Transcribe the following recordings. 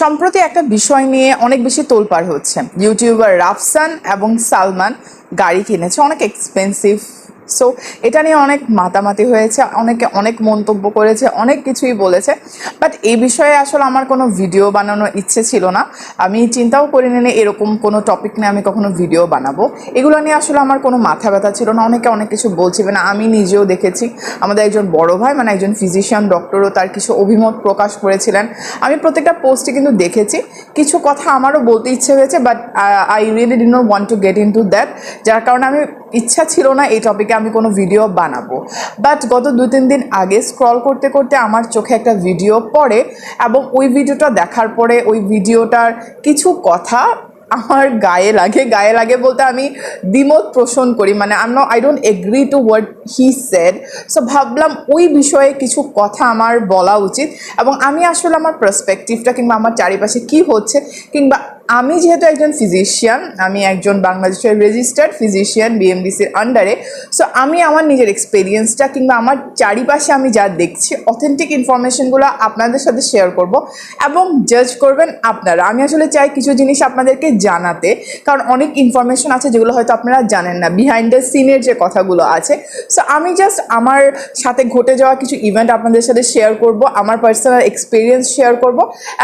সম্প্রতি একটা বিষয় নিয়ে অনেক বেশি তোলপাড় হচ্ছে। ইউটিউবার রাফসান এবং সালমান গাড়ি কিনেছে, অনেক এক্সপেন্সিভ সো এটা নিয়ে অনেক মাতামাতি হয়েছে, অনেকে অনেক মন্তব্য করেছে, অনেক কিছুই বলেছে বাট এই বিষয়ে আসলে আমার কোনো ভিডিও বানানোর ইচ্ছে ছিল না। আমি চিন্তাও করিনি যে এরকম কোনো টপিক নিয়ে আমি কখনো ভিডিও বানাবো। এগুলো নিয়ে আসলে আমার কোনো মাথা ব্যথা ছিল না, অনেকে অনেক কিছু বলছে না। আমি নিজেও দেখেছি, আমাদের একজন বড় ভাই মানে একজন ফিজিশিয়ান ডক্টরও তার কিছু অভিমত প্রকাশ করেছিলেন। আমি প্রত্যেকটা পোস্টে কিন্তু দেখেছি, কিছু কথা আমারও বলতে ইচ্ছে হয়েছে but I really do not want to get into that যার কারণে আমি ইচ্ছা ছিল না এই টপিকে আমি কোনো ভিডিও বানাবো। বাট গত দু তিন দিন আগে স্ক্রল করতে করতে আমার চোখে একটা ভিডিও পড়ে এবং ওই ভিডিওটা দেখার পরে ওই ভিডিওটার কিছু কথা আমার গায়ে লাগে। গায়ে লাগে বলতে আমি দ্বিমত পোষণ করি। মানে I know I don't agree to word he said so ভাবলাম ওই বিষয়ে কিছু কথা আমার বলা উচিত এবং আমি আসলে আমার পার্সপেক্টিভটা কিংবা আমার চারিপাশে কি হচ্ছে কিংবা আমি যেহেতু একজন ফিজিশিয়ান আমি একজন বাংলাদেশের রেজিস্টার্ড ফিজিশিয়ান বিএমডিসির আন্ডারে সো আমি আমার নিজের এক্সপিরিয়েন্সটা কিংবা আমার চারিপাশে আমি যা দেখছি অথেন্টিক ইনফরমেশনগুলো আপনাদের সাথে শেয়ার করব এবং জাজ করবেন আপনারা। আমি আসলে চাই কিছু জিনিস আপনাদেরকে জানাতে, কারণ অনেক ইনফরমেশন আছে যেগুলো হয়তো আপনারা জানেন না বিহাইন্ড দ্য সিনের যে কথাগুলো আছে। সো আমি জাস্ট আমার সাথে ঘটে যাওয়া কিছু ইভেন্ট আপনাদের সাথে শেয়ার করব, আমার পার্সোনাল এক্সপিরিয়েন্স শেয়ার করব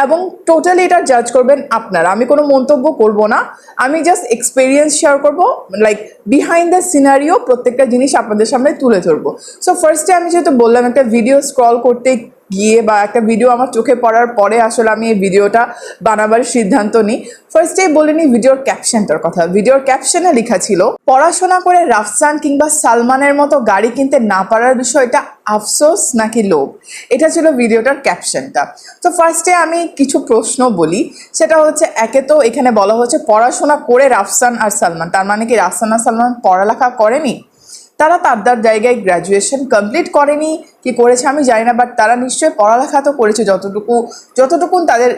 এবং টোটালি এটা জাজ করবেন আপনারা। আমি কোনো মন্তব্য করব না। আমি জাস্ট এক্সপিরিয়েন্স শেয়ার করব লাইক বিহাইন্ড দ্য সিনারিও প্রত্যেকটা জিনিস আপনাদের সামনে তুলে ধরবো। সো ফার্স্টে আমি যেহেতু বললাম একটা ভিডিও স্ক্রল করতে গিয়ে বা একটা ভিডিও আমার চোখে পড়ার পরে আসলে আমি এই ভিডিওটা বানাবার সিদ্ধান্ত নিই। ফার্স্টেই বলে নিই ভিডিওর ক্যাপশনটার কথা। ভিডিওর ক্যাপশনে লেখা ছিল, পড়াশোনা করে রাফসান কিংবা সালমানের মতো গাড়ি কিনতে না পারার বিষয়টা আফসোস নাকি লোভ? এটা ছিল ভিডিওটার ক্যাপশনটা তো ফার্স্টে আমি কিছু প্রশ্ন বলি। সেটা হচ্ছে, একে তো এখানে বলা হচ্ছে, পড়াশোনা করে রাফসান আর সালমান। তার মানে কি রাফসান আর সালমান পড়ালেখা করেনি? তারা তার জায়গায় গ্র্যাজুয়েশন কমপ্লিট করেনি। কি করেছে আমি জানি না বাট তারা নিশ্চয়ই পড়ালেখা তো করেছে যতটুকু, যতটুকুন তাদের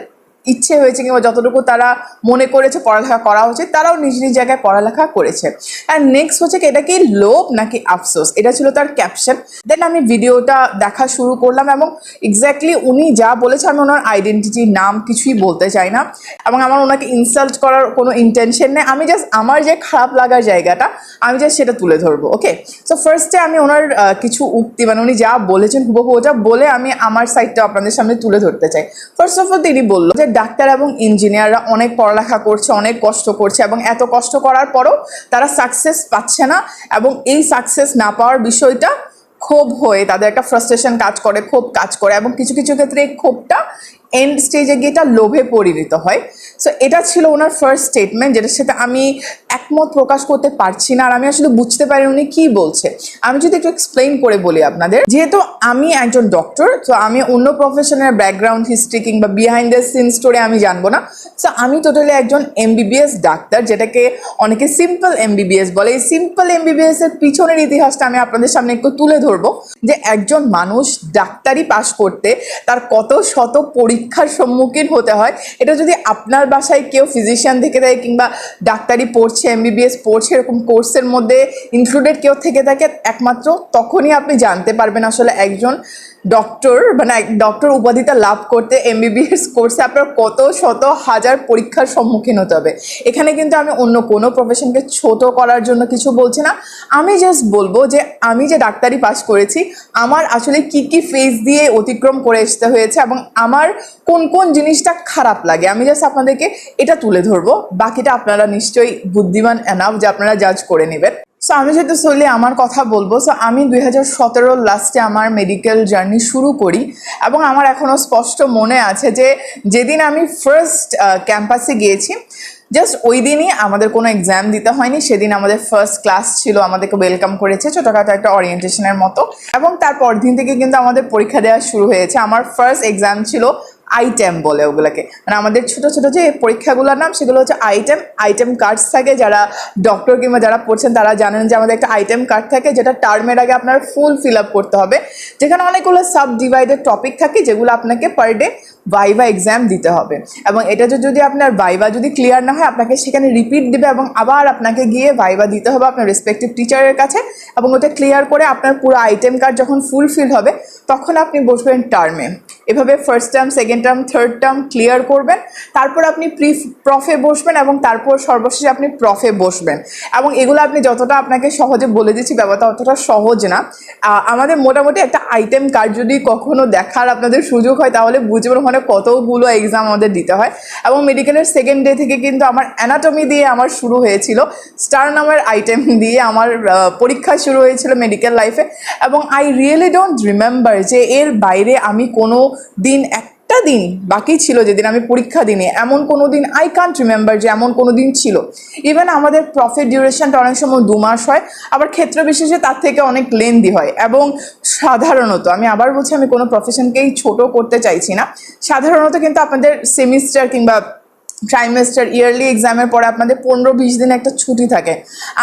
ইচ্ছে হয়েছে কিংবা যতটুকু তারা মনে করেছে পড়ালেখা করা উচিত, তারাও নিজ নিজ জায়গায় পড়ালেখা করেছে। অ্যান্ড নেক্সট হচ্ছে কি, এটা কি লোভ নাকি আফসোস? এটা ছিল তার ক্যাপশন দেন আমি ভিডিওটা দেখা শুরু করলাম এবং এক্স্যাক্টলি উনি যা বলেছে, আমি ওনার আইডেন্টিটি নাম কিছুই বলতে চাই না। এবং আমার ওনাকে ইনসাল্ট করার কোনো ইন্টেনশন নেই। আমি জাস্ট আমার যে খারাপ লাগার জায়গাটা, আমি জাস্ট সেটা তুলে ধরবো ওকে সো ফার্স্টে আমি ওনার কিছু উক্তি মানে উনি যা বলেছেন, হুবহু ওটা বলে আমি আমার সাইডটা আপনাদের সামনে তুলে ধরতে চাই। ফার্স্ট অফ অল তিনি বলল যে ডাক্তার এবং ইঞ্জিনিয়াররা অনেক পড়ালেখা করছে, অনেক কষ্ট করছে এবং এত কষ্ট করার পরও তারা সাকসেস পাচ্ছে না এবং এই সাকসেস না পাওয়ার বিষয়টা ক্ষোভ হয়ে তাদের একটা ফ্রাস্ট্রেশন কাজ করে, ক্ষোভ কাজ করে এবং কিছু কিছু ক্ষেত্রে এই ক্ষোভটা এন্ড স্টেজে গিয়ে এটা লোভে পরিণত হয়। সো এটা ছিল ওনার ফার্স্ট স্টেটমেন্ট যেটার সাথে আমি একমত প্রকাশ করতে পারছি না, আর আমি আসলে বুঝতে পারি উনি কি বলছে। আমি যদি একটু এক্সপ্লেইন করে বলি আপনাদের, যেহেতু আমি একজন ডক্টর তো আমি অন্য প্রফেশনের ব্যাকগ্রাউন্ড হিস্ট্রি কিংবা বিহাইন্ড দ্য সিন স্টোরি আমি জানব না। সো আমি টোটালি একজন এমবিবিএস ডাক্তার, যেটাকে অনেকে সিম্পল এমবিবিএস বলে। এই সিম্পল এমবিবিএস এর পিছনের ইতিহাসটা আমি আপনাদের সামনে একটু তুলে ধরবো, যে একজন মানুষ ডাক্তারি পাশ করতে তার কত শত পরীক্ষার সম্মুখীন হতে হয়। এটা যদি আপনার বাসায় কেউ ফিজিশিয়ান থেকে থাকে কিংবা ডাক্তারি পড়ছে এমবিবিএস পড়ছে, এরকম কোর্সের মধ্যে ইনক্লুডেড কেউ থেকে থাকে, একমাত্র তখনই আপনি জানতে পারবেন আসলে একজন ডক্টর মানে ডক্টর উপাধিটা লাভ করতে এমবিবিএস কোর্সে আপনার কত শত হাজার পরীক্ষার সম্মুখীন হতে হবে। এখানে কিন্তু আমি অন্য কোনো প্রফেশনকে ছোট করার জন্য কিছু বলছি না। আমি জাস্ট বলব যে, আমি যে ডাক্তারি পাস করেছি, আমার আসলে কি কি ফেজ দিয়ে অতিক্রম করে আসতে হয়েছে এবং আমার কোন কোন জিনিসটা খারাপ লাগে। আমি জাস্ট আপনাদেরকে এটা তুলে ধরবো। বাকিটা আপনারা নিশ্চয়ই বুদ্ধিমান এনাফ যে আপনারা জাজ করে নেবেন। সো আমি যেহেতু সলি আমার কথা বলব সো আমি দুই হাজার সতেরোর লাস্টে আমার মেডিকেল জার্নি শুরু করি এবং আমার এখনও স্পষ্ট মনে আছে যে যেদিন আমি ফার্স্ট ক্যাম্পাসে গিয়েছি জাস্ট ওই দিনই আমাদের কোনো এক্সাম দিতে হয়নি, সেদিন আমাদের ফার্স্ট ক্লাস ছিল, আমাদেরকে ওয়েলকাম করেছে, ছোটোখাটো একটা অরিয়েন্টেশনের মতো এবং তারপর দিন থেকে কিন্তু আমাদের পরীক্ষা দেওয়া শুরু হয়েছে। আমার ফার্স্ট এক্সাম ছিল আইটেম বলে ওগুলোকে। মানে আমাদের ছোট ছোট যে পরীক্ষাগুলোর নাম, সেগুলো হচ্ছে আইটেম আইটেম কার্ডস থাকে যারা ডক্টর কিংবা যারা পড়ছেন, তারা জানেন যে আমাদের একটা আইটেম কার্ড থাকে, যেটা টার্মের আগে আপনার ফুল ফিল আপ করতে হবে। যেখানে অনেকগুলো সাব ডিভাইডেড টপিক থাকে, যেগুলো আপনাকে পার ডে ভাইভা এক্সাম দিতে হবে। এবং এটা যদি আপনার ভাইভা যদি ক্লিয়ার না হয়, আপনাকে সেখানে রিপিট দিবে এবং আবার আপনাকে গিয়ে ভাইভা দিতে হবে আপনার রেসপেক্টিভ টিচারের কাছে। এবং ওটা ক্লিয়ার করে আপনার পুরো আইটেম কার্ড যখন ফুলফিল হবে, তখন আপনি বসবেন টার্মে এভাবে first term second term third term clear করবেন। তারপর আপনি প্রি প্রফে বসবেন এবং তারপর সর্বশেষে আপনি প্রফে বসবেন। এবং এগুলো আপনি যতটা আপনাকে সহজে বলে দিচ্ছি ব্যাপারটা অতটা সহজ না আমাদের মোটামুটি একটা আইটেম কার্ড যদি কখনো দেখার আপনাদের সুযোগ হয়, তাহলে বুঝবেন ওখানে কতগুলো এক্সাম আমাদের দিতে হয়। এবং মেডিকেলের সেকেন্ড ডে থেকে কিন্তু আমার অ্যানাটমি দিয়ে আমার শুরু হয়েছিল। স্টার নামের আইটেম দিয়ে আমার পরীক্ষা শুরু হয়েছিল মেডিকেল লাইফে এবং আই রিয়েলি ডোন্ট রিমেম্বার যে এর বাইরে আমি কোনো দিন একটা দিন বাকি ছিল যেদিন আমি পরীক্ষা দিনে। এমন কোনো দিন আই কান্ট রিমেম্বার যে এমন কোনো দিন ছিল। ইভেন আমাদের প্রফিট ডিউরেশনটা অনেক সময় দু মাস হয়, আবার ক্ষেত্র বিশেষে তার থেকে অনেক লেন্দি হয় এবং সাধারণত আমি আবার বলছি আমি কোনো প্রফেশনকেই ছোট করতে চাইছি না। সাধারণত কিন্তু আপনাদের সেমিস্টার কিংবা ট্রাইমেস্টার ইয়ারলি এক্সামের পরে আপনাদের পনেরো বিশ দিন একটা ছুটি থাকে।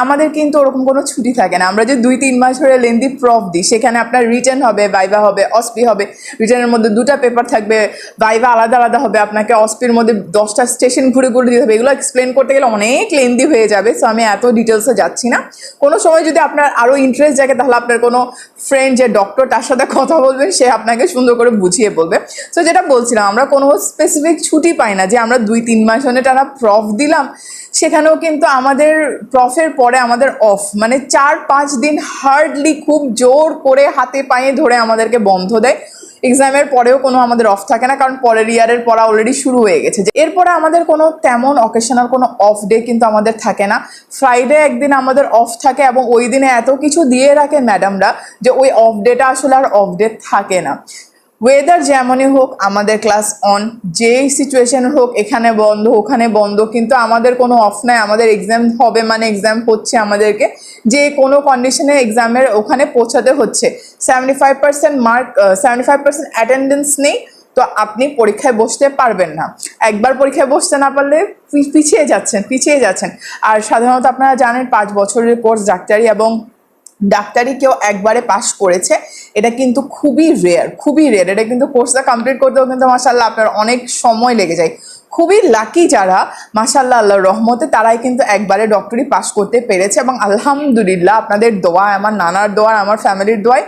আমাদের কিন্তু ওরকম কোনো ছুটি থাকে না। আমরা যে দুই তিন মাস ধরে লেন্দি প্রফ দিই, সেখানে আপনার রিটার্ন হবে ভাইভা হবে অসপি হবে। রিটার্নের মধ্যে দুটা পেপার থাকবে ভাইভা আলাদা আলাদা হবে। আপনাকে অসপির মধ্যে দশটা স্টেশন ঘুরে ঘুরে দিতে হবে। এগুলো এক্সপ্লেন করতে গেলে অনেক লেন্দি হয়ে যাবে। সো আমি এত ডিটেলসে যাচ্ছি না। কোনো সময় যদি আপনার আরও ইন্টারেস্ট জাগে, তাহলে আপনার কোনো ফ্রেন্ড যে ডক্টর তার সাথে কথা বলবেন সে আপনাকে সুন্দর করে বুঝিয়ে বলবে। সো যেটা বলছিলাম, আমরা কোনো স্পেসিফিক ছুটি পাই না যে আমরা দুই তিন মাস টানা প্রফ দিলাম, সেখানেও কিন্তু আমাদের প্রফের পরে আমাদের অফ মানে চার পাঁচ দিন হার্ডলি খুব জোর করে হাতে পায়ে ধরে আমাদেরকে বন্ধ দেয়। এক্সামের পরেও কোনো আমাদের অফ থাকে না, কারণ পরের ইয়ারের পড়া অলরেডি শুরু হয়ে গেছে। যে এরপরে আমাদের কোনো তেমন অকেশনাল কোনো অফ ডে কিন্তু আমাদের থাকে না। ফ্রাইডে একদিন আমাদের অফ থাকে এবং ওই দিনে এত কিছু দিয়ে রাখে ম্যাডামরা যে ওই অফ ডেটা আসলে আর অফ ডে থাকে না। ওয়েদার যেমনই হোক, আমাদের ক্লাস অন যেই সিচুয়েশন হোক, এখানে বন্ধ, ওখানে বন্ধ, কিন্তু আমাদের কোনো অফ নাই, আমাদের এক্সাম হবে মানে এক্সাম হচ্ছে আমাদেরকে, যে কোনো কন্ডিশনে এক্সামের ওখানে পৌঁছাতে হচ্ছে। Seventy five percent mark seventy five percent attendance নেই, তো আপনি পরীক্ষায় বসতে পারবেন না। একবার পরীক্ষায় বসতে না পারলে পিছিয়ে যাচ্ছেন পিছিয়ে যাচ্ছেন। আর সাধারণত আপনারা জানেন, পাঁচ বছরের কোর্স ডাক্তারি এবং ডাক্তারি কেউ একবারে পাশ করেছে, এটা কিন্তু খুবই রেয়ার খুবই রেয়ার এটা কিন্তু কোর্সটা কমপ্লিট করতেও কিন্তু মাসাল্লাহ আপনার অনেক সময় লেগে যায়। খুবই লাকি যারা মাসাল্লাহ আল্লাহর রহমতে তারাই কিন্তু একবারে ডক্টরি পাশ করতে পেরেছে এবং আলহামদুলিল্লাহ আপনাদের দোয়া, আমার নানার দোয়া, আমার ফ্যামিলির দোয়ায়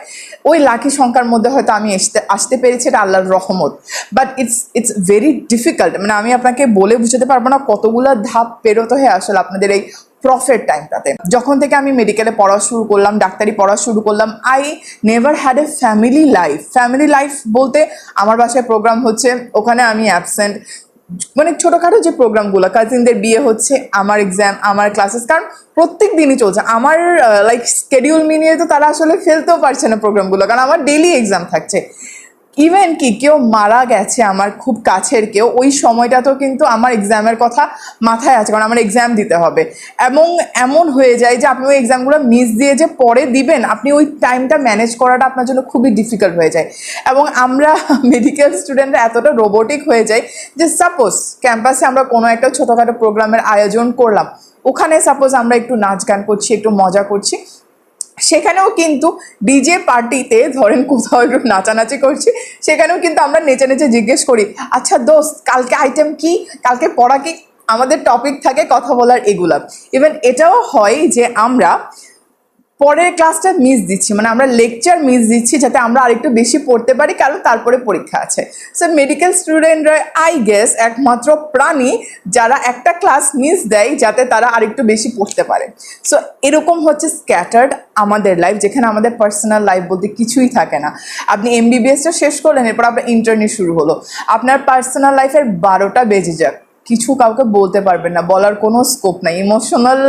ওই লাকি সংখ্যার মধ্যে হয়তো আমি আসতে আসতে পেরেছি এটা আল্লাহর রহমত। But it's it's very difficult মানে আমি আপনাকে বলে বুঝতে পারব না কতগুলো ধাপ পেরোতে হয়ে আসলে আপনাদের এই প্রফের টাইমটাতে যখন থেকে আমি মেডিকেলে পড়া শুরু করলাম, ডাক্তারি পড়া শুরু করলাম I never had a family life family life বলতে আমার বাসায় প্রোগ্রাম হচ্ছে, ওখানে আমি অ্যাবসেন্ট মানে ছোটোখাটো যে প্রোগ্রামগুলো কাজিনদের বিয়ে হচ্ছে, আমার এক্সাম আমার ক্লাসেস কারণ প্রত্যেক দিনই চলছে। আমার লাইক স্কেডিউল মিলিয়ে তো তারা আসলে ফেলতেও পারছে না প্রোগ্রামগুলো কারণ আমার ডেলি এক্সাম থাকছে। ইভেন কি, কেউ মারা গেছে আমার খুব কাছের কেউ, ওই সময়টাতেও কিন্তু আমার এক্সামের কথা মাথায় আছে, কারণ আমার এক্সাম দিতে হবে। এবং এমন হয়ে যায় যে আপনি ওই এক্সামগুলো মিস দিয়ে যে পরে দিবেন, আপনি ওই টাইমটা ম্যানেজ করাটা আপনার জন্য খুবই ডিফিকাল্ট হয়ে যায়। এবং আমরা মেডিকেল স্টুডেন্টরা এতটা রোবোটিক হয়ে যাই যে সাপোজ ক্যাম্পাসে আমরা কোনো একটা ছোটোখাটো প্রোগ্রামের আয়োজন করলাম, ওখানে সাপোজ আমরা একটু নাচ গান করছি, একটু মজা করছি সেখানেও কিন্তু ডিজে পার্টিতে ধরেন কোথাও একটু নাচানাচি করছি, সেখানেও কিন্তু আমরা নেচে নেচে জিজ্ঞেস করি আচ্ছা দোস্ত, কালকে আইটেম কি? কালকে পড়া কি? আমাদের টপিক থাকে কথা বলার এগুলা। ইভেন এটাও হয় যে আমরা পরের ক্লাসটা মিস দিচ্ছি মানে আমরা লেকচার মিস দিচ্ছি যাতে আমরা আরেকটু বেশি পড়তে পারি, কারণ তারপরে পরীক্ষা আছে। সো মেডিকেল স্টুডেন্টরা আই গেস একমাত্র প্রাণী যারা একটা ক্লাস মিস দেয় যাতে তারা আরেকটু বেশি পড়তে পারে। সো এরকম হচ্ছে স্ক্যাটার্ড আমাদের লাইফ যেখানে আমাদের পার্সোনাল লাইফ বলতে কিছুই থাকে না। আপনি এমবিবিএসটা শেষ করলেন, এরপর আপনার ইন্টারনি শুরু হলো। আপনার পার্সোনাল লাইফের বারোটা বেজে যাক। কিছু কাউকে বলতে পারবেন না, বলার কোনো স্কোপ নাই। ইমোশনাল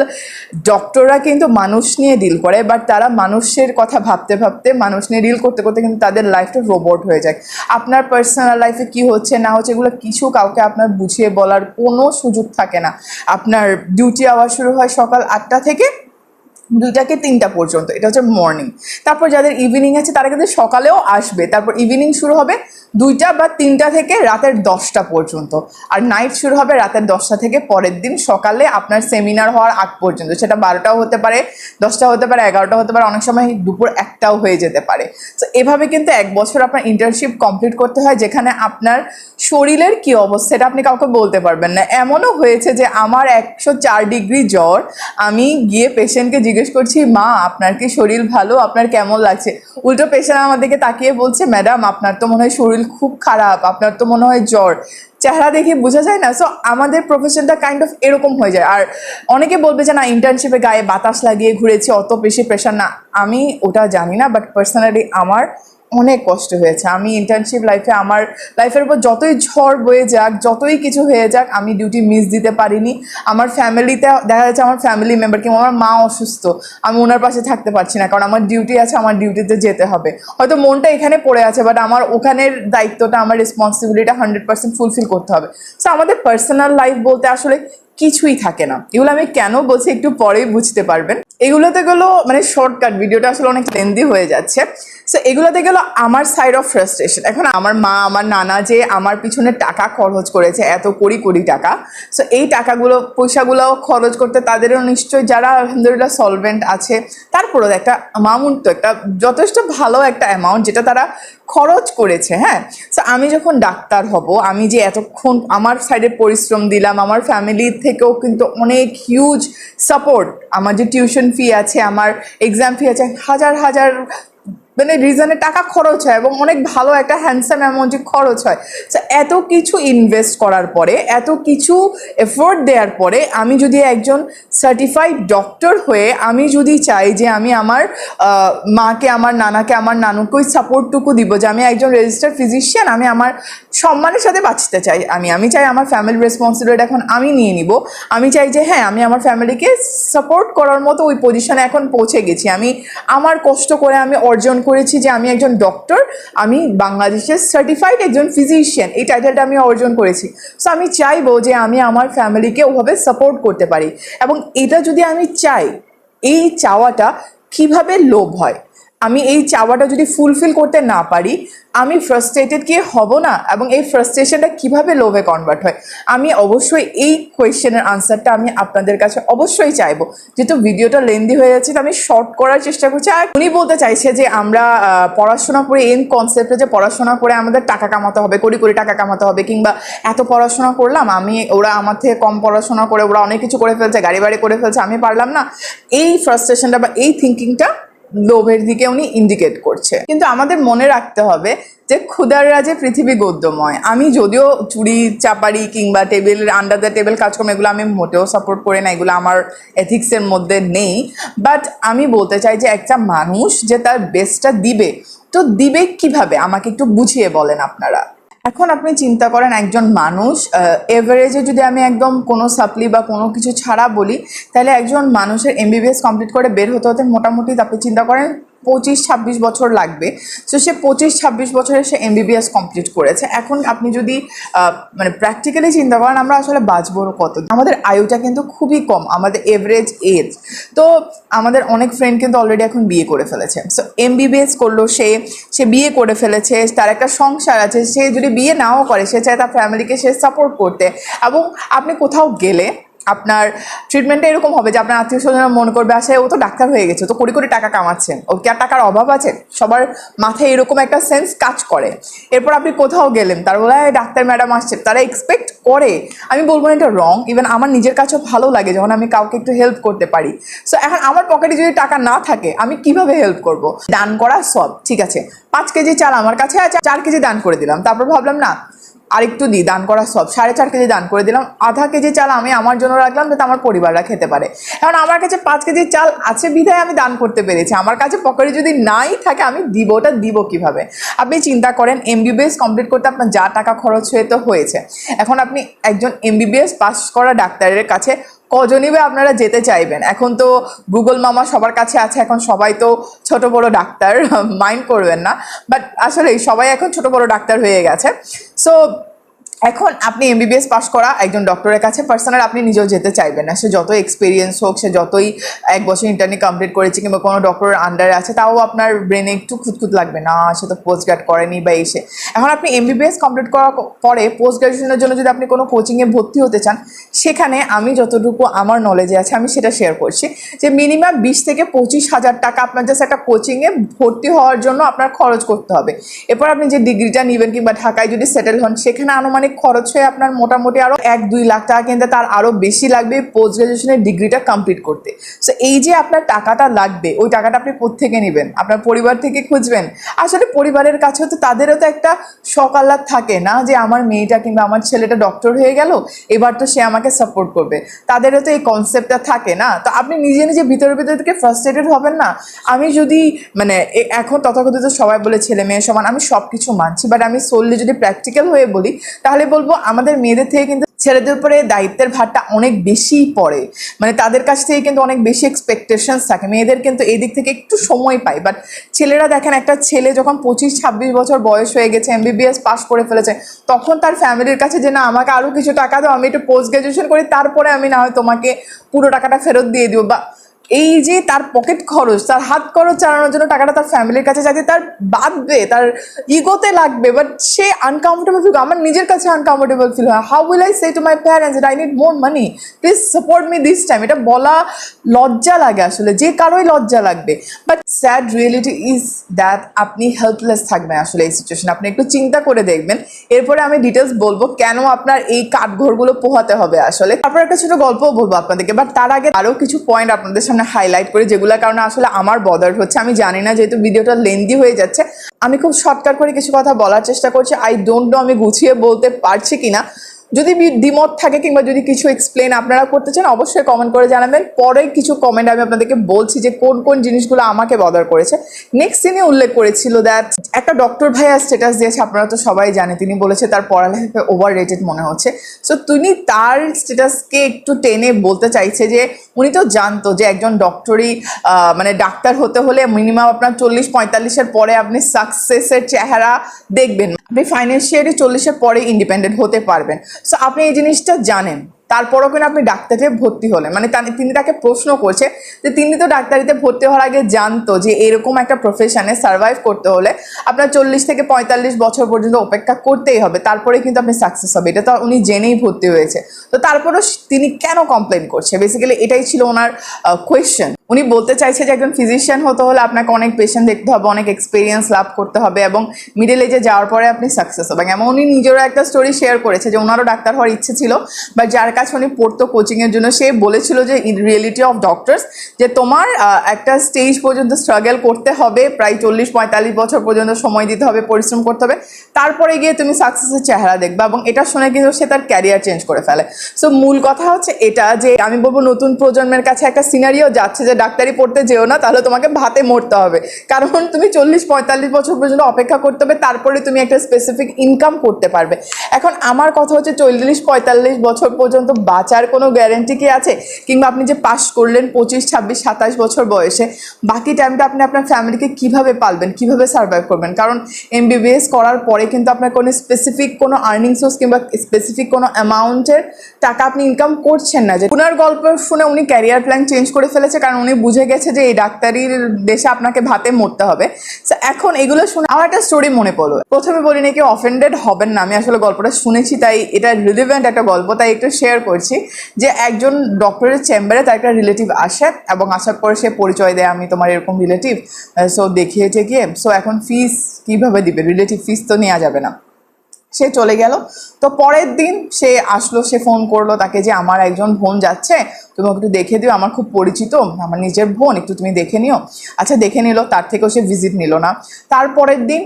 ডক্টররা কিন্তু মানুষ নিয়ে ডিল করে বাট তারা মানুষের কথা ভাবতে ভাবতে, মানুষ নিয়ে ডিল করতে করতে কিন্তু তাদের লাইফটা রোবট হয়ে যায়। আপনার পার্সোনাল লাইফে কি হচ্ছে, না হচ্ছে, এগুলো কিছু কাউকে আপনার বুঝিয়ে বলার কোনো সুযোগ থাকে না। আপনার ডিউটি আওয়ার শুরু হয় সকাল আটটা থেকে দুইটাকে তিনটা পর্যন্ত, এটা হচ্ছে মর্নিং তারপর যাদের ইভিনিং আছে, তারা কিন্তু সকালেও আসবে। তারপর ইভিনিং শুরু হবে দুইটা বা তিনটা থেকে রাতের দশটা পর্যন্ত। আর নাইট শুরু হবে রাতের দশটা থেকে পরের দিন সকালে আপনার সেমিনার হওয়ার আগ পর্যন্ত। সেটা বারোটাও হতে পারে দশটা হতে পারে এগারোটা হতে পারে, অনেক সময় দুপুর একটাও হয়ে যেতে পারে। তো এভাবে কিন্তু এক বছর আপনার ইন্টার্নশিপ কমপ্লিট করতে হয়, যেখানে আপনার শরীরের কি অবস্থা এটা আপনি কাউকে বলতে পারবেন না। এমনও হয়েছে যে আমার একশো চার ডিগ্রি জ্বর, আমি গিয়ে পেশেন্টকে জিজ্ঞেস জিজ্ঞেস করছি, মা, আপনার কি শরীর ভালো? আপনার কেমন লাগছে? উল্টো পেশেন্ট আমাদেরকে তাকিয়ে বলছে, ম্যাডাম, আপনার তো মনে হয় শরীর খুব খারাপ, আপনার তো মনে হয় জ্বর। চেহারা দেখে বোঝা যায় না সো আমাদের প্রফেশনটা কাইন্ড অফ এরকম হয়ে যায়। আর অনেকে বলবে যে, না ইন্টার্নশিপে গায়ে বাতাস লাগিয়ে ঘুরেছি, অত বেশি প্রেশার না। আমি ওটা জানি না বাট পার্সোনালি আমার অনেক কষ্ট হয়েছে। আমি ইন্টার্নশিপ লাইফে আমার লাইফের উপর যতই ঝড় বয়ে যাক, যতই কিছু হয়ে যাক, আমি ডিউটি মিস দিতে পারিনি। আমার ফ্যামিলিতে দেখা যাচ্ছে আমার ফ্যামিলি মেম্বার কিংবা আমার মা অসুস্থ। আমি ওনার পাশে থাকতে পারছি না, কারণ আমার ডিউটি আছে, আমার ডিউটিতে যেতে হবে। হয়তো মনটা এখানে পড়ে আছে বাট আমার ওখানের দায়িত্বটা, আমার রেসপন্সিবিলিটা হান্ড্রেড পার্সেন্ট ফুলফিল করতে হবে। সো আমাদের পার্সোনাল লাইফ বলতে আসলে কিছুই থাকে না। এগুলো আমি কেন বলছি একটু পরেই বুঝতে পারবেন। এগুলোতে গেলো মানে শর্টকাট ভিডিওটা আসলে অনেক লেন্দি হয়ে যাচ্ছে। সো এগুলোতে গেলো আমার সাইড অফ ফ্রাস্ট্রেশন এখন আমার মা, আমার নানা যে আমার পিছনে টাকা খরচ করেছে, এত কোটি কোটি টাকা। সো এই টাকাগুলো, পয়সাগুলো খরচ করতে তাদেরও নিশ্চয়ই যারা আলহামদুলিল্লাহ সলভেন্ট আছে, তারপরেও একটা অ্যামাউন্ট তো একটা যথেষ্ট ভালো একটা অ্যামাউন্ট যেটা তারা খরচ করেছে হ্যাঁ? সো আমি যখন ডাক্তার হব, আমি যে এতক্ষণ আমার সাইডে পরিশ্রম দিলাম, আমার ফ্যামিলি থেকেও কিন্তু অনেক হিউজ সাপোর্ট আমার যে টিউশন ফি আছে, আমার এক্সাম ফি আছে, হাজার হাজার মানে রিজনে টাকা খরচ হয় এবং অনেক ভালো একটা হ্যান্ডসাম অ্যামাউন্টে খরচ হয়। তো এত কিছু ইনভেস্ট করার পরে, এত কিছু এফোর্ট দেওয়ার পরে, আমি যদি একজন সার্টিফাইড ডক্টর হয়ে, আমি যদি চাই যে আমি আমার মাকে, আমার নানাকে, আমার নানুকে ওই সাপোর্টটুকু দিব যে আমি একজন রেজিস্টার্ড ফিজিশিয়ান আমি আমার সম্মানের সাথে বাঁচতে চাই। আমি আমি চাই আমার ফ্যামিলি রেসপন্সিবিলিটি এখন আমি নিয়ে নিব। আমি চাই যে হ্যাঁ আমি আমার ফ্যামিলিকে সাপোর্ট করার মতো ওই পজিশনে এখন পৌঁছে গেছি। আমি, আমার কষ্ট করে আমি অর্জন করেছি যে আমি একজন ডক্টর আমি বাংলাদেশের সার্টিফাইড একজন ফিজিশিয়ান এই টাইটেলটা আমি অর্জন করেছি। সো আমি চাইব যে আমি আমার ফ্যামিলিকে ওভাবে সাপোর্ট করতে পারি। এবং এটা যদি আমি চাই, এই চাওয়াটা কীভাবে লোভ হয়? আমি এই চাওয়াটা যদি ফুলফিল করতে না পারি, আমি ফ্রাস্ট্রেটেড কি হব না? এবং এই ফ্রাস্ট্রেশনটা কীভাবে লোভে কনভার্ট হয়? আমি অবশ্যই এই কোয়েশ্চেনের আনসারটা আমি আপনাদের কাছে অবশ্যই চাইব। যেহেতু ভিডিওটা লেন্দি হয়ে যাচ্ছে, তো আমি শর্ট করার চেষ্টা করছি। আর উনি বলতে চাইছে যে, আমরা পড়াশোনা করে এন কনসেপ্টে যে পড়াশোনা করে আমাদের টাকা কামাতে হবে, কোটি কোটি টাকা কামাতে হবে, কিংবা এত পড়াশোনা করলাম, আমি, ওরা আমার থেকে কম পড়াশোনা করে, ওরা অনেক কিছু করে ফেলছে, গাড়ি বাড়ি করে ফেলছে, আমি পারলাম না। এই ফ্রাস্ট্রেশনটা বা এই থিঙ্কিংটা লোভের দিকে উনি ইন্ডিকেট করছে। কিন্তু আমাদের মনে রাখতে হবে যে ক্ষুদার রাজে পৃথিবী গদ্যময়। আমি যদিও চুরি চাপারি কিংবা টেবিল আন্ডার দ্য টেবিল কাজকর্ম, এগুলো আমি মোটেও সাপোর্ট করি না, এগুলো আমার এথিক্সের মধ্যে নেই। বাট আমি বলতে চাই যে একটা মানুষ যে তার বেস্টটা দিবে, তো দিবে কীভাবে? আমাকে একটু বুঝিয়ে বলেন আপনারা। এখন আপনি চিন্তা করেন একজন মানুষ এভারেজে যদি আমি একদম কোনো সাপ্লি বা কোনো কিছু ছাড়া বলি, তাহলে একজন মানুষের এমবিবিএস কমপ্লিট করে বের হতে হতে মোটামুটি আপনি চিন্তা করেন পঁচিশ, ছাব্বিশ বছর লাগবে। সো সে পঁচিশ, ছাব্বিশ বছরে সে এমবিবিএস কমপ্লিট করেছে। এখন আপনি যদি মানে প্র্যাকটিক্যালি চিন্তা করেন, আমরা আসলে বাঁচবো কত আমাদের আয়ুটা কিন্তু খুবই কম, আমাদের এভারেজ এজ তো, আমাদের অনেক ফ্রেন্ড কিন্তু অলরেডি এখন বিয়ে করে ফেলেছে। সো এমবিবিএস করল সে সে বিয়ে করে ফেলেছে, তার একটা সংসার আছে, সে যদি বিয়ে নাও করে, সে চায় তার ফ্যামিলিকে সে সাপোর্ট করতে। এবং আপনি কোথাও গেলে আপনার ট্রিটমেন্টটা এরকম হবে যে আপনার আত্মীয় স্বজনরা মনে করবে আসে ও তো ডাক্তার হয়ে গেছে তো কোটি কোটি টাকা কামাচ্ছেন ও কি আর টাকার অভাব আছে? সবার মাথায় এরকম একটা সেন্স কাজ করে। এরপর আপনি কোথাও গেলেন, তার বলে, "এই ডাক্তার ম্যাডাম আসছে তারা এক্সপেক্ট করে। আমি বলব না এটা রং ইভেন আমার নিজের কাছেও ভালো লাগে যখন আমি কাউকে একটু হেল্প করতে পারি। সো এখন আমার পকেটে যদি টাকা না থাকে, আমি কীভাবে হেল্প করব? দান করা সব, ঠিক আছে। পাঁচ কেজি চাল আমার কাছে আছে, চার কেজি দান করে দিলাম। তারপর ভাবলাম, না আরেকটু দিই দান করা সব। সাড়ে চার কেজি দান করে দিলাম। আধা কেজি চাল আমি আমার জন্য রাখলাম, যাতে আমার পরিবাররা খেতে পারে। এখন আমার কাছে পাঁচ কেজি চাল আছে বিধায় আমি দান করতে পেরেছি। আমার কাছে পকেটে যদি নাই থাকে, আমি দিব ওটা দিব কীভাবে? আপনি চিন্তা করেন এমবিবিএস কমপ্লিট করতে আপনার যা টাকা খরচ হয়ে তো হয়েছে। এখন আপনি একজন এমবিবিএস পাস করা ডাক্তারের কাছে কজনই আপনারা যেতে চাইবেন। এখন তো গুগল মামা সবার কাছে আছে, এখন সবাই তো ছোট বড় ডাক্তার মাইন্ড করবেন না। বাট আসলে সবাই এখন ছোট বড় ডাক্তার হয়ে গেছে। সো এখন আপনি এমবিবিএস পাশ করা একজন ডক্টরের কাছে পার্সোনাল আপনি নিজেও যেতে চাইবেন না। সে যত এক্সপিরিয়েন্স হোক, সে যতই এক বছর ইন্টারনি কমপ্লিট করেছে কিংবা কোনো ডক্টরের আন্ডারে আছে, তাও আপনার ব্রেনে একটু খুঁতখুত লাগবে না, সে তো পোস্ট গ্রাড করেনি বা এসে। এখন আপনি এমবিবিএস কমপ্লিট করার পরে পোস্ট গ্রাজুয়েশনের জন্য যদি আপনি কোনো কোচিংয়ে ভর্তি হতে চান, সেখানে আমি যতটুকু আমার নলেজে আছে, আমি সেটা শেয়ার করছি। যে মিনিমাম বিশ থেকে পঁচিশ হাজার টাকা আপনার জাস্ট একটা কোচিংয়ে ভর্তি হওয়ার জন্য আপনার খরচ করতে হবে। এরপর আপনি যে ডিগ্রিটা নেবেন কিংবা ঢাকায় যদি সেটেল হন, সেখানে আনুমানিক আনুমানিক খরচ হয়ে আপনার মোটামুটি আরও এক, দুই লাখ টাকা কিন্তু তার আরও বেশি লাগবে পোস্ট গ্রাজুয়েশনের ডিগ্রিটা কমপ্লিট করতে। সো এই যে আপনার টাকাটা লাগবে, ওই টাকাটা আপনি কোত্থেকে নেবেন? আপনার পরিবার থেকে খুঁজবেন? আসলে পরিবারের কাছেও তো তাদেরও তো একটা আহ্লাদ থাকে না যে আমার মেয়েটা কিংবা আমার ছেলেটা ডক্টর হয়ে গেল, এবার তো সে আমাকে সাপোর্ট করবে। তাদেরও তো এই কনসেপ্টটা থাকে না। তো আপনি নিজে নিজে ভিতরে ভিতরে থেকে ফ্রাস্ট্রেটেড হবেন না। আমি যদি মানে এখন তথাকথিত সবাই বলে ছেলে মেয়ে সমান, আমি সব কিছু মানছি বাট আমি সোললি যদি প্র্যাকটিক্যাল হয়ে বলি, তাহলে বলব আমাদের মেয়েদের থেকে কিন্তু ছেলেদের উপরে দায়িত্বের ভারটা অনেক বেশি পড়ে। মানে তাদের কাছ থেকে কিন্তু অনেক বেশি এক্সপেকটেশনস থাকে। মেয়েদের কিন্তু এই দিক থেকে একটু সময় পায়। বাট ছেলেরা দেখেন, একটা ছেলে যখন পঁচিশ, ছাব্বিশ বছর বয়স হয়ে গেছে এমবিবিএস পাস করে ফেলেছে, তখন তার ফ্যামিলির কাছে যে, না, আমাকে আরও কিছু টাকা দাও, আমি একটু পোস্ট গ্রাজুয়েশন করি, তারপরে আমি না হয় তোমাকে পুরো টাকাটা ফেরত দিয়ে দিব। বা এই যে তার পকেট খরচ, তার হাত খরচ চালানোর জন্য টাকাটা তার ফ্যামিলির কাছে যাতে তার বাঁধবে, তার ইগোতে লাগবে বাট সে আনকমফোর্টেবল ফিল আমার নিজের কাছে আনকমফোর্টেবল ফিল হয়। How will I say to my parents I need more money please support me this time এটা বলা লজ্জা লাগে আসলে, যে কারোই লজ্জা লাগবে। But sad reality is that আপনি হেল্পলেস থাকবেন আসলে এই সিচুয়েশন আপনি একটু চিন্তা করে দেখবেন। এরপরে আমি ডিটেলস বলব কেন আপনার এই কাঠঘরগুলো পোহাতে হবে আসলে। তারপর একটা ছোট গল্পও বলব আপনাদেরকে বাট তার আগে আরও কিছু পয়েন্ট আপনাদের সামনে হাইলাইট করি যেগুলোর কারণে আসলে আমার বদার হচ্ছে। আমি জানি না যেহেতু ভিডিওটা লেন্দি হয়ে যাচ্ছে। আমি খুব শর্টকাট করে কিছু কথা বলার চেষ্টা করছি। আই ডোন্ট নো আমি গুছিয়ে বলতে পারছি কিনা। যদি দ্বিমত থাকে কিংবা যদি কিছু এক্সপ্লেন আপনারা করতে চান, অবশ্যই কমেন্ট করে জানাবেন। পরে কিছু কমেন্ট আমি আপনাদেরকে বলছি যে কোন কোন জিনিসগুলো আমাকে বদার করেছে। নেক্সট তিনি উল্লেখ করেছিল দ্যাট একটা ডক্টর ভাইয়া স্ট্যাটাস দিয়েছে, আপনারা তো সবাই জানে তিনি বলেছে তার পড়ালেখাকে ওভার রেটেড মনে হচ্ছে। সো তিনি তার স্ট্যাটাসকে একটু টেনে বলতে চাইছে যে, উনি তো জানতো যে একজন ডক্টরি মানে ডাক্তার হতে হলে মিনিমাম আপনার চল্লিশ, পঁয়তাল্লিশের পরে আপনি সাকসেসের চেহারা দেখবেন। আপনি ফাইন্যান্সিয়ালি চল্লিশের পরে ইন্ডিপেন্ডেন্ট হতে পারবেন। সো আপনি এই জিনিসটা জানেন। তারপরও কিন্তু আপনি ডাক্তারিতে ভর্তি হলেন। মানে তিনি তাকে প্রশ্ন করছে যে, তিনি তো ডাক্তারিতে ভর্তি হওয়ার আগে জানতো যে, এরকম একটা প্রফেশনে সার্ভাইভ করতে হলে আপনার চল্লিশ থেকে পঁয়তাল্লিশ বছর পর্যন্ত অপেক্ষা করতেই হবে। তারপরে কিন্তু আপনি সাকসেস হবে। এটা তো উনি জেনেই ভর্তি হয়েছে। তো তারপরও তিনি কেন কমপ্লেন করছে? বেসিক্যালি এটাই ছিল ওনার কোয়েশ্চেন উনি বলতে চাইছে যে একজন ফিজিশিয়ান হতে হলে আপনাকে অনেক পেশেন্ট দেখতে হবে, অনেক এক্সপিরিয়েন্স লাভ করতে হবে এবং মিডিল এজে যাওয়ার পরে আপনি সাকসেস হবেন। এমন উনি নিজেরও একটা স্টোরি শেয়ার করেছে যে ওনারও ডাক্তার হওয়ার ইচ্ছে ছিল বা যার কাছে উনি পড়তো কোচিংয়ের জন্য, সে বলেছিল যে ইন রিয়েলিটি অফ ডক্টরস যে তোমার একটা স্টেজ পর্যন্ত স্ট্রাগল করতে হবে, প্রায় চল্লিশ পঁয়তাল্লিশ বছর পর্যন্ত সময় দিতে হবে, পরিশ্রম করতে হবে, তারপরে গিয়ে তুমি সাকসেসের চেহারা দেখবে এবং এটা শুনে কিন্তু সে তার ক্যারিয়ার চেঞ্জ করে ফেলে। সো মূল কথা হচ্ছে এটা যে আমি বলব নতুন প্রজন্মের কাছে একটা সিনারিও যাচ্ছে যে ডাক্তারি পড়তে যেও না, তাহলে তোমাকে ভাতে মরতে হবে। কারণ তুমি চল্লিশ, পঁয়তাল্লিশ বছর পর্যন্ত অপেক্ষা করতে হবে, তারপরে তুমি একটা স্পেসিফিক ইনকাম করতে পারবে। এখন আমার কথা হচ্ছে চল্লিশ, পঁয়তাল্লিশ বছর পর্যন্ত বাঁচার কোনো গ্যারেন্টি কি আছে? কিংবা আপনি যে পাস করলেন পঁচিশ, ছাব্বিশ, সাতাশ বছর বয়সে, বাকি টাইমটা আপনি আপনার ফ্যামিলিকে কীভাবে পালবেন, কীভাবে সার্ভাইভ করবেন? কারণ এমবিবিএস করার পরে কিন্তু আপনার কোনো স্পেসিফিক কোনো আর্নিং সোর্স কিংবা স্পেসিফিক কোনো অ্যামাউন্টের টাকা আপনি ইনকাম করছেন না। যে ওনার গল্প শুনে উনি ক্যারিয়ার প্ল্যান চেঞ্জ করে ফেলেছে, কারণ উনি বুঝে গেছে যে এই ডাক্তারির দেশে আপনাকে ভাতে মরতে হবে। এখন এগুলো শুনে আমার একটা স্টোরি মনে পড়ল। প্রথমে বলি নাকি অফেন্ডেড হবেন না, আমি আসলে গল্পটা শুনেছি, তাই এটা রিলিভেন্ট একটা গল্প, তাই একটু শেয়ার করছি যে একজন ডক্টরের চেম্বারে তার একটা রিলেটিভ আসে এবং আসার পরে সে পরিচয় দেয়, আমি তোমার এরকম রিলেটিভ সো দেখিয়ে টেকিয়ে সো এখন ফিস কীভাবে দিবে? রিলেটিভ ফিস তো নেওয়া যাবে না। সে চলে গেল। তো পরের দিন সে আসলো, সে ফোন করল তাকে যে, আমার একজন বোন যাচ্ছে, তুমি একটু দেখে দিও, আমার খুব পরিচিত, আমার নিজের বোন, একটু তুমি দেখে নিও। আচ্ছা দেখে নিল, তার থেকেও সে ভিজিট নিল না। তারপরের দিন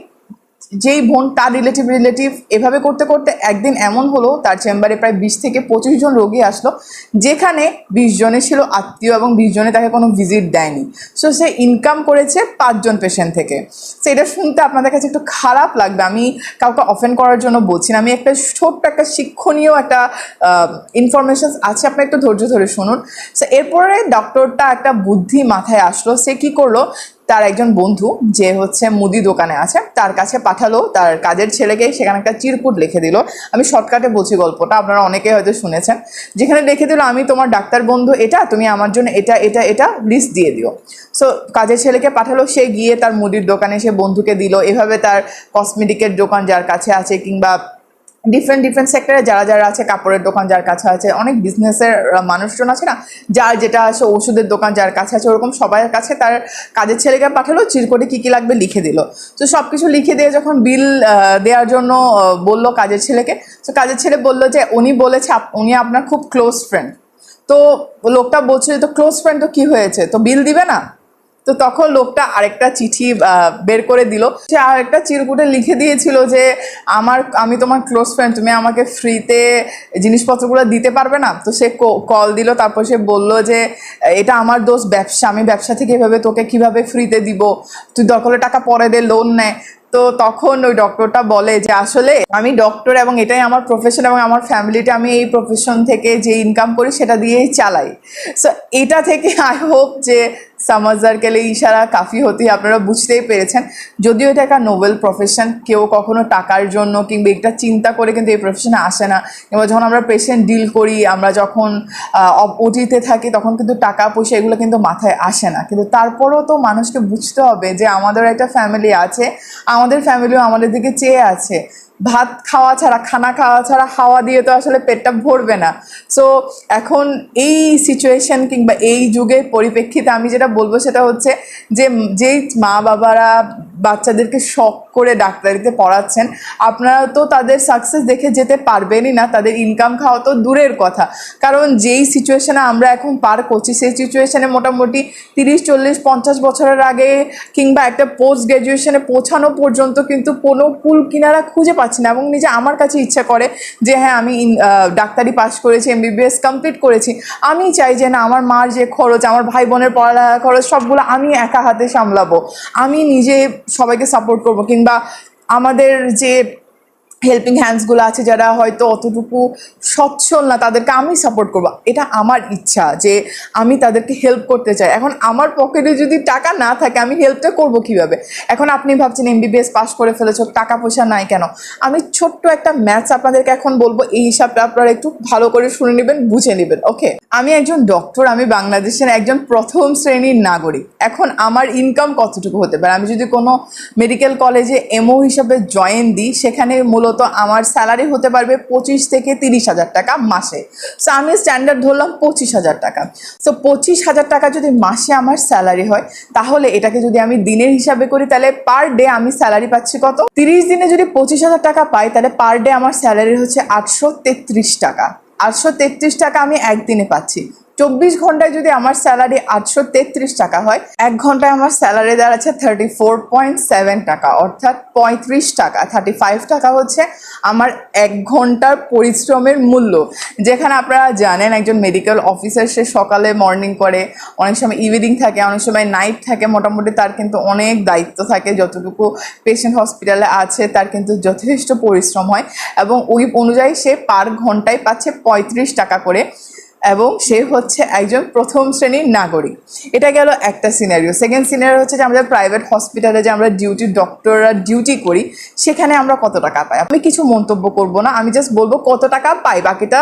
যেই বোন তার রিলেটিভ রিলেটিভ এভাবে করতে করতে একদিন এমন হলো, তার চেম্বারে প্রায় বিশ থেকে পঁচিশ জন রোগী আসলো, যেখানে বিশ জনে ছিল আত্মীয় এবং বিশ জনে তাকে কোনো ভিজিট দেয়নি। সো সে ইনকাম করেছে পাঁচজন পেশেন্ট থেকে। সেটা শুনতে আপনাদের কাছে একটু খারাপ লাগবে। আমি কাউকে অফেন করার জন্য বলছি না। আমি একটা ছোট্ট একটা শিক্ষণীয় একটা ইনফরমেশন আছে আপনি একটু ধৈর্য ধরে শুনুন। সো এরপরে ডক্টরটা একটা বুদ্ধি মাথায় আসলো। সে কি করল? তার একজন বন্ধু যে হচ্ছে মুদি দোকানে আছে, তার কাছে পাঠালো, তার কাজের ছেলেকে সেখানে একটা চিরকুট লিখে দিল। আমি শর্টকাটে বলছি গল্পটা, আপনারা অনেকেই হয়তো শুনেছেন। যেখানে লিখে দিল, আমি তোমার ডাক্তার বন্ধু এটা, তুমি আমার জন্য এটা এটা এটা লিস্ট দিয়ে দিও। সো কাজের ছেলেকে পাঠালো, সে গিয়ে তার মুদির দোকানে সে বন্ধুকে দিল। এভাবে তার কসমেটিকের দোকান যার কাছে আছে কিংবা ডিফারেন্ট ডিফারেন্ট সেক্টরে যারা যারা আছে, কাপড়ের দোকান যার কাছে আছে, অনেক বিজনেসের মানুষজন আছে না, যার যেটা আছে, ওষুধের দোকান যার কাছে আছে, ওরকম সবার কাছে তার কাজের ছেলেকে পাঠালো চিরকোটে কী কী লাগবে লিখে দিল। তো সব কিছু লিখে দিয়ে যখন বিল দেওয়ার জন্য বলল কাজের ছেলেকে, তো কাজের ছেলে বলল যে, উনি বলেছে উনি আপনার খুব ক্লোজ ফ্রেন্ড তো লোকটা বলছে তো ক্লোজ ফ্রেন্ড তো কী হয়েছে? তো বিল দিবে না? তো তখন লোকটা আরেকটা চিঠি বের করে দিল। সে আরেকটা চিরকুটে লিখে দিয়েছিল যে, আমার, আমি তোমার ক্লোজ ফ্রেন্ড তুমি আমাকে ফ্রিতে জিনিসপত্রগুলো দিতে পারবে না? তো সে কল দিল, তারপর সে বলল যে, এটা আমার দোষ ব্যবসা, আমি ব্যবসা থেকে এভাবে তোকে কীভাবে ফ্রিতে দিব? তুই দরকার টাকা পরে দে লোন নেয় তো তখন ওই ডক্টরটা বলে যে, আসলে আমি ডক্টর এবং এটাই আমার প্রফেশন এবং আমার ফ্যামিলিটা আমি এই প্রফেশন থেকে যে ইনকাম করি, সেটা দিয়েই চালাই। সো এটা থেকে আই হোপ যে সামাজার কেলে ইশারা কাফি হতে আপনারা বুঝতেই পেরেছেন। যদিও এটা একটা নোবেল প্রফেশন কেউ কখনো টাকার জন্য কিংবা এটা চিন্তা করে কিন্তু এই প্রফেশনে আসে না। এবার যখন আমরা পেশেন্ট ডিল করি, আমরা যখন ওটিতে থাকি, তখন কিন্তু টাকা, পয়সা এগুলো কিন্তু মাথায় আসে না। কিন্তু তারপরও তো মানুষকে বুঝতে হবে যে আমাদের একটা ফ্যামিলি আছে, আমাদের ফ্যামিলিও আমাদের দিকে চেয়ে আছে। ভাত খাওয়া ছাড়া, খানা খাওয়া ছাড়া, হাওয়া দিয়ে তো আসলে পেটটা ভরবে না। সো এখন এই সিচুয়েশান কিংবা এই যুগের পরিপ্রেক্ষিতে আমি যেটা বলব সেটা হচ্ছে যে যেই মা বাবারা বাচ্চাদেরকে শখ করে ডাক্তারিতে পড়াচ্ছেন, আপনারা তো তাদের সাকসেস দেখে যেতে পারবেনই না, তাদের ইনকাম খাওয়া তো দূরের কথা। কারণ যেই সিচুয়েশনে আমরা এখন পার করছি, সেই সিচুয়েশানে মোটামুটি তিরিশ, চল্লিশ, পঞ্চাশ বছরের আগে কিংবা একটা পোস্ট গ্র্যাজুয়েশনে পৌঁছানো পর্যন্ত কিন্তু কোনো কুল কিনারা খুঁজে পাচ্ছি না এবং নিজে আমার কাছে ইচ্ছা করে যে হ্যাঁ আমি ডাক্তারি পাস করেছি এমবিবিএস কমপ্লিট করেছি। আমি চাই যে না, আমার মার যে খরচ, আমার ভাই বোনের পড়ালেখা খরচ, সবগুলো আমি একা হাতে সামলাবো। আমি নিজে সবাইকে সাপোর্ট করব কিংবা আমাদের যে হেল্পিং হ্যান্ডসগুলো আছে যারা হয়তো অতটুকু সচ্ছল না, তাদেরকে আমি সাপোর্ট করব। এটা আমার ইচ্ছা যে আমি তাদেরকে হেল্প করতে চাই। এখন আমার পকেটে যদি টাকা না থাকে, আমি হেল্পটা করব কীভাবে? এখন আপনি ভাবছেন এমবিবিএস পাস করে ফেলেছো টাকা পয়সা নাই কেন? আমি ছোট্ট একটা ম্যাথস আপনাদেরকে এখন বলব, এই হিসাবটা আপনারা একটু ভালো করে শুনে নেবেন, বুঝে নেবেন ওকে আমি একজন ডক্টর আমি বাংলাদেশের একজন প্রথম শ্রেণির নাগরিক। এখন আমার ইনকাম কতটুকু হতে পারে? আমি যদি কোনো মেডিকেল কলেজে এমও হিসাবে জয়েন দিই, সেখানে মূলত আমার স্যালারি হতে পারবে পঁচিশ থেকে তিরিশ হাজার টাকা মাসে। সো আমি স্ট্যান্ডার্ড ধরলাম পঁচিশ হাজার টাকা। সো পঁচিশ হাজার টাকা যদি মাসে আমার স্যালারি হয়, তাহলে এটাকে যদি আমি দিনের হিসাবে করি, তাহলে পার ডে আমি স্যালারি পাচ্ছি কত? তিরিশ দিনে যদি পঁচিশ হাজার টাকা পাই, তাহলে পার ডে আমার স্যালারি হচ্ছে আটশো তেত্রিশ টাকা। আটশো তেত্রিশ টাকা আমি একদিনে পাচ্ছি। চব্বিশ ঘন্টায় যদি আমার স্যালারি আটশো তেত্রিশ টাকা হয়, এক ঘন্টায় আমার স্যালারি দাঁড়াচ্ছে থার্টি ফোর পয়েন্ট সেভেন টাকা, অর্থাৎ পঁয়ত্রিশ টাকা থার্টি ফাইভ টাকা হচ্ছে আমার এক ঘণ্টার পরিশ্রমের মূল্য। যেখানে আপনারা জানেন, একজন মেডিকেল অফিসার সে সকালে মর্নিং করে, অনেক সময় ইভিনিং থাকে, অনেক সময় নাইট থাকে, মোটামুটি তার কিন্তু অনেক দায়িত্ব থাকে, যতটুকু পেশেন্ট হসপিটালে আছে, তার কিন্তু যথেষ্ট পরিশ্রম হয়, এবং ওই অনুযায়ী সে পার ঘন্টায় পাচ্ছে পঁয়ত্রিশ টাকা করে। এবং সে হচ্ছে একজন প্রথম শ্রেণির নাগরিক। এটা গেল একটা সিনারিও সেকেন্ড সিনারিও হচ্ছে যে আমাদের প্রাইভেট হসপিটালে যে আমরা ডিউটি ডক্টররা ডিউটি করি, সেখানে আমরা কত টাকা পাই? আমি কিছু মন্তব্য করব না, আমি জাস্ট বলব কত টাকা পাই? বাকিটা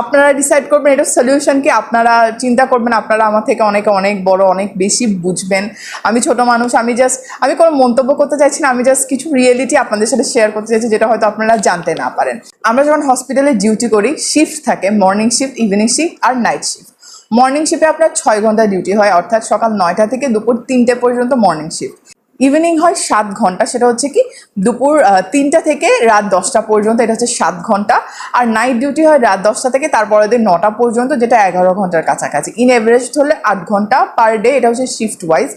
আপনারা ডিসাইড করবেন, এটা সলিউশন কি? আপনারা চিন্তা করবেন, আপনারা আমার থেকে অনেকে অনেক বড়, অনেক বেশি বুঝবেন। আমি ছোট মানুষ, আমি জাস্ট আমি কোনো মন্তব্য করতে চাইছি না, আমি জাস্ট কিছু রিয়েলিটি আপনাদের সাথে শেয়ার করতে চাইছি, যেটা হয়তো আপনারা জানতে না পারেন। আমরা যখন হসপিটালে ডিউটি করি শিফট থাকে মর্নিং শিফট ইভিনিং শিফট আর নাইট শিফট মর্নিং শিফটে আপনার ছয় ঘণ্টা ডিউটি হয়, অর্থাৎ সকাল নয়টা থেকে দুপুর তিনটে পর্যন্ত মর্নিং শিফট ইভিনিং হয় সাত ঘণ্টা, সেটা হচ্ছে কি দুপুর তিনটা থেকে রাত দশটা পর্যন্ত, এটা হচ্ছে সাত ঘণ্টা। আর নাইট ডিউটি হয় রাত দশটা থেকে, তারপরের দিন নটা পর্যন্ত, যেটা এগারো ঘণ্টার কাছাকাছি। ইন এভারেজ হলে আট ঘণ্টা পার ডে এটা হচ্ছে shift wise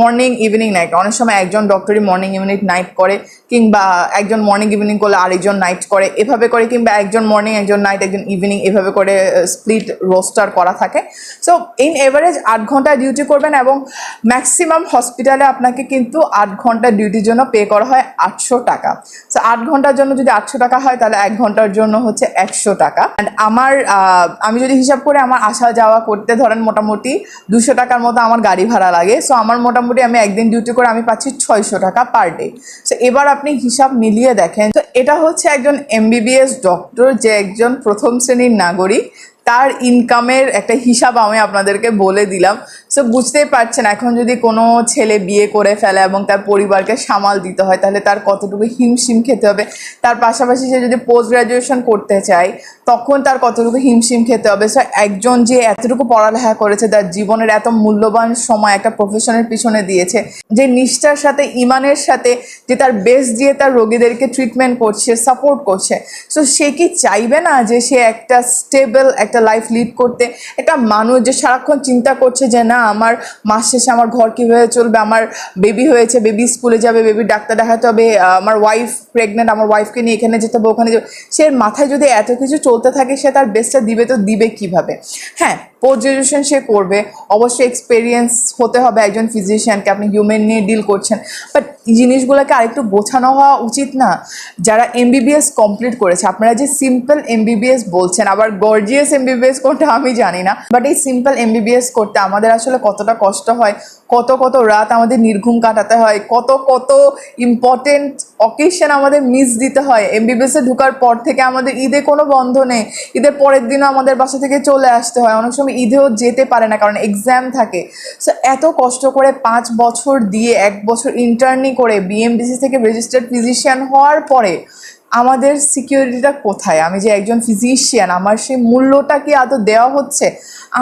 morning evening night অনেক সময় একজন ডক্টরই মর্নিং ইভিনিং নাইট করে, কিংবা একজন মর্নিং ইভিনিং করলে আরেকজন নাইট করে, এভাবে করে, কিংবা একজন মর্নিং একজন নাইট একজন ইভিনিং এভাবে করে স্প্লিট রোস্টার করা থাকে। সো ইন এভারেজ আট ঘণ্টা ডিউটি করবেন এবং ম্যাক্সিমাম হসপিটালে আপনাকে কিন্তু আট ঘণ্টা ডিউটির জন্য পে করা হয় আটশো টাকা। সো আট ঘণ্টার জন্য যদি আটশো টাকা হয়, তাহলে এক ঘণ্টার জন্য হচ্ছে একশো টাকা। অ্যান্ড আমার আমি যদি হিসাব করে আমার আসা যাওয়া করতে ধরেন মোটামুটি দুশো টাকার মতো আমার গাড়ি ভাড়া লাগে। সো আমার মোটামুটি আমি একদিন ডিউটি করে আমি পাচ্ছি ছয়শো টাকা পার ডে সো এবার আপনি হিসাব মিলিয়ে দেখেন। তো এটা হচ্ছে একজন এমবিবিএস ডক্টর যে একজন প্রথম শ্রেণির নাগরিক। তার ইনকামের একটা হিসাব আমি আপনাদেরকে বলে দিলাম। সো বুঝতেই পারছেন, এখন যদি কোনো ছেলে বিয়ে করে ফেলে এবং তার পরিবারকে সামাল দিতে হয়, তাহলে তার কতটুকু হিমশিম খেতে হবে? তার পাশাপাশি সে যদি পোস্ট গ্র্যাজুয়েশন করতে চায় তখন তার কতটুকু হিমশিম খেতে হবে? স্যার একজন যে এতটুকু পড়ালেখা করেছে, তার জীবনের এত মূল্যবান সময় একটা প্রফেশনের পিছনে দিয়েছে, যে নিষ্ঠার সাথে, ইমানের সাথে, যে তার বেস্ট দিয়ে তার রোগীদেরকে ট্রিটমেন্ট করছে সাপোর্ট করছে। সো সে কি চাইবে না যে সে একটা স্টেবল একটা লাইফ লিড করতে? একটা মানুষ যে সারাক্ষণ চিন্তা করছে যে, না, আমার মাস শেষে আমার ঘর কীভাবে চলবে? আমার বেবি হয়েছে বেবি স্কুলে যাবে বেবি ডাক্তার দেখাতে হবে আমার ওয়াইফ প্রেগনেন্ট আমার ওয়াইফকে নিয়ে এখানে যেতে হবে, ওখানে যাবে। সে মাথায় যদি এত কিছু চলতে থাকে, সে তার বেস্টটা দিবে, তো দিবে কীভাবে? হ্যাঁ পোস্ট গ্রাজুয়েশন সে করবে। অবশ্যই এক্সপেরিয়েন্স হতে হবে একজন ফিজিশিয়ানকে আপনি হিউম্যান নিয়ে ডিল করছেন। বাট জিনিসগুলোকে আরেকটু গোছানো হওয়া উচিত না। যারা এমবিবিএস কমপ্লিট করেছে, আপনারা যে সিম্পল এমবিবিএস বলছেন, আবার গর্জিয়াস এমবিবিএস কোনটা আমি জানি না। বাট এই সিম্পল এমবিবিএস করতে আমাদের আসলে কতটা কষ্ট হয়, কত কত রাত আমাদের নির্ঘুম কাটাতে হয়, কত কত ইম্পর্টেন্ট অকেশন আমাদের মিস দিতে হয়। এমবিবিএসে ঢোকার পর থেকে আমাদের ঈদে কোনো বন্ধ নেই ঈদের পরের দিনও আমাদের বাসা থেকে চলে আসতে হয়। অনেক সময় ঈদেও যেতে পারে না কারণ এক্সাম থাকে। সো এত কষ্ট করে পাঁচ বছর দিয়ে এক বছর ইন্টার্নি করে বিএমডিসি থেকে রেজিস্টার্ড ফিজিশিয়ান হওয়ার পরে আমাদের সিকিউরিটিটা কোথায়? আমি যে একজন ফিজিশিয়ান আমার সেই মূল্যটা কি আদৌ দেওয়া হচ্ছে?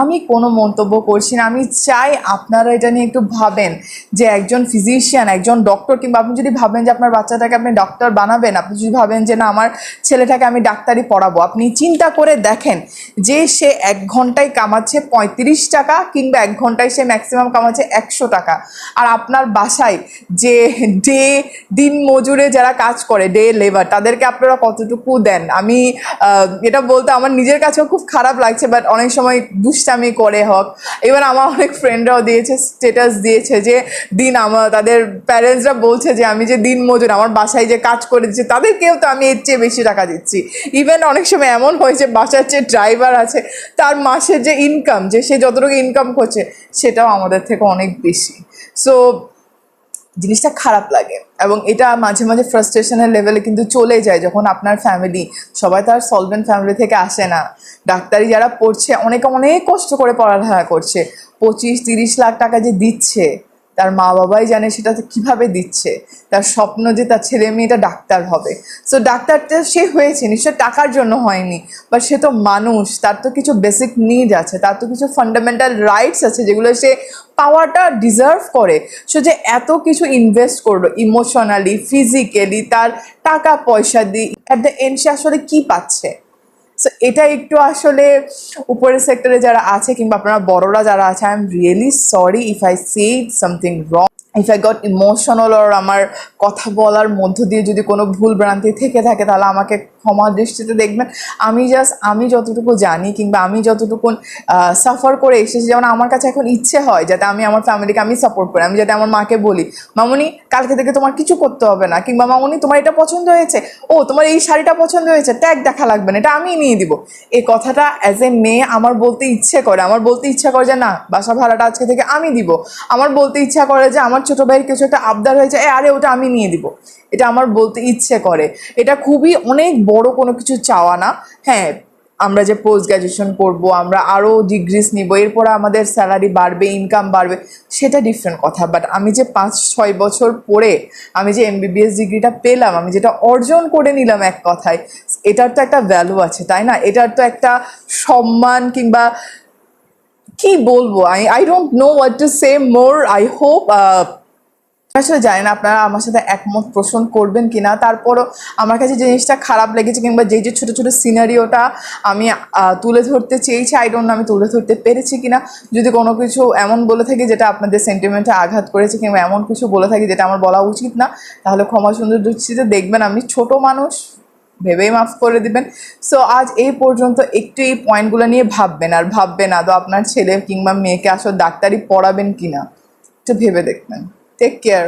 আমি কোনো মন্তব্য করছি না। আমি চাই আপনারা এটা নিয়ে একটু ভাবেন যে একজন ফিজিশিয়ান একজন ডক্টর কিংবা আপনি যদি ভাবেন যে আপনার বাচ্চাটাকে আপনি ডক্টর বানাবেন, আপনি যদি ভাবেন যে না, আমার ছেলেটাকে আমি ডাক্তারি পড়াবো, আপনি চিন্তা করে দেখেন যে সে এক ঘন্টায় কামাচ্ছে পঁয়ত্রিশ টাকা কিংবা এক ঘন্টায় সে ম্যাক্সিমাম কামাচ্ছে একশো টাকা। আর আপনার বাসায় যে ডে, দিন মজুরে যারা কাজ করে, ডে লেবার তাদেরকে আপনারা কতটুকু দেন? আমি এটা বলতে আমার নিজের কাছেও খুব খারাপ লাগছে বাট অনেক সময় দুষ্টামি করে হোক। এবার আমার অনেক ফ্রেন্ডরাও দিয়েছে স্টেটাস দিয়েছে যে, দিন আমার তাদের প্যারেন্টসরা বলছে যে, আমি যে দিন মজুর, আমার বাসায় যে কাজ করে দিচ্ছে, তাদেরকেও তো আমি এর চেয়ে বেশি টাকা দিচ্ছি। ইভেন অনেক সময় এমন হয়েছে বাসার যে ড্রাইভার আছে, তার মাসের যে ইনকাম যে সে যতটুকু ইনকাম করছে, সেটাও আমাদের থেকে অনেক বেশি। সো জিনিসটা খারাপ লাগে। এবং এটা মাঝে মাঝে ফ্রাস্ট্রেশনের লেভেলে কিন্তু চলে যায়, যখন আপনার ফ্যামিলি সবাই তার সলভেন্ট ফ্যামিলি থেকে আসে না। ডাক্তারি যারা পড়ছে, অনেকে অনেক কষ্ট করে পড়ালেখা করছে। পঁচিশ, তিরিশ লাখ টাকা যে দিচ্ছে তার মা বাবাই জানে সেটা কীভাবে দিচ্ছে। তার স্বপ্ন যে তার ছেলে মেয়েটা ডাক্তার হবে। সো ডাক্তারটা সে হয়েছে, নিশ্চয় টাকার জন্য হয়নি বাট সে তো মানুষ, তার তো কিছু বেসিক নিড আছে, তার তো কিছু ফান্ডামেন্টাল রাইটস আছে যেগুলো সে পাওয়াটা ডিজার্ভ করে। সে যে এত কিছু ইনভেস্ট করল ইমোশনালি ফিজিক্যালি তার টাকা পয়সা দিয়ে অ্যাট দ্য এন্ড সে আসলে কী পাচ্ছে? সো এটা একটু আসলে উপরের সেক্টরে যারা আছে কিংবা আপনারা বড়রা যারা আছে I am really sorry if I see something wrong if I got emotional আর আমার কথা বলার মধ্য দিয়ে যদি কোনো ভুল ভ্রান্তি থেকে থাকে, তাহলে আমাকে ক্ষমা দৃষ্টিতে দেখবেন, আমি জাস্ট আমি যতটুকু জানি কিংবা আমি যতটুকু সাফার করে এসেছি, যেমন আমার কাছে এখন ইচ্ছে হয় যাতে আমি আমার ফ্যামিলিকে আমি সাপোর্ট করি। আমি যাতে আমার মাকে বলি, মামুনি, কালকে থেকে তোমার কিছু করতে হবে না। কিংবা, মামনি, তোমার এটা পছন্দ হয়েছে? ও, তোমার এই শাড়িটা পছন্দ হয়েছে? ট্যাগ দেখা লাগবে না। এটা আমি নিয়ে দিব। এই কথাটা অ্যাজ এ মেয়ে আমার বলতে ইচ্ছে করে। আমার বলতে ইচ্ছা করে যে, না, বাসা ভাড়াটা আজকে থেকে আমি দিব। আমার বলতে ইচ্ছা করে যে, আমার ছোট ভাইয়ের কিছু একটা আবদার হয়েছে। আরে, ওটা আমি নিয়ে দিব। এটা আমার বলতে ইচ্ছে করে। এটা খুবই অনেক বড় কোনো কিছু চাওয়া না। হ্যাঁ আমরা যে পোস্ট গ্র্যাজুয়েশন করব, আমরা আরও ডিগ্রিস নিব, এরপরে আমাদের স্যালারি বাড়বে ইনকাম বাড়বে, সেটা ডিফারেন্ট কথা। বাট আমি যে পাঁচ, ছয় বছর পরে আমি যে এমবিবিএস ডিগ্রিটা পেলাম, আমি যেটা অর্জন করে নিলাম এক কথায়, এটার তো একটা ভ্যালু আছে, তাই না? এটার তো একটা সম্মান কিংবা কি বলব? I I don't know what to say more I hope আসলে জানি না আপনারা আমার সাথে একমত পোষণ করবেন কি না তারপরও আমার কাছে জিনিসটা খারাপ লেগেছে কিংবা যেই যে ছোটো ছোটো সিনারিওটা আমি তুলে ধরতে চেয়েছি আই ডোন্ট আমি তুলে ধরতে পেরেছি কিনা। যদি কোনো কিছু এমন বলে থাকি যেটা আপনাদের সেন্টিমেন্টে আঘাত করেছে কিংবা এমন কিছু বলে থাকি যেটা আমার বলা উচিত না, তাহলে ক্ষমা সুন্দর দৃষ্টিতে দেখবেন। আমি ছোট মানুষ, ভেবেই মাফ করে দিবেন। সো আজ এই পর্যন্ত একটু এই পয়েন্টগুলো নিয়ে ভাববেন, আর ভাববেন আদৌ আপনার ছেলে কিংবা মেয়েকে আসলে ডাক্তারি পড়াবেন কি না একটু ভেবে দেখবেন। Take care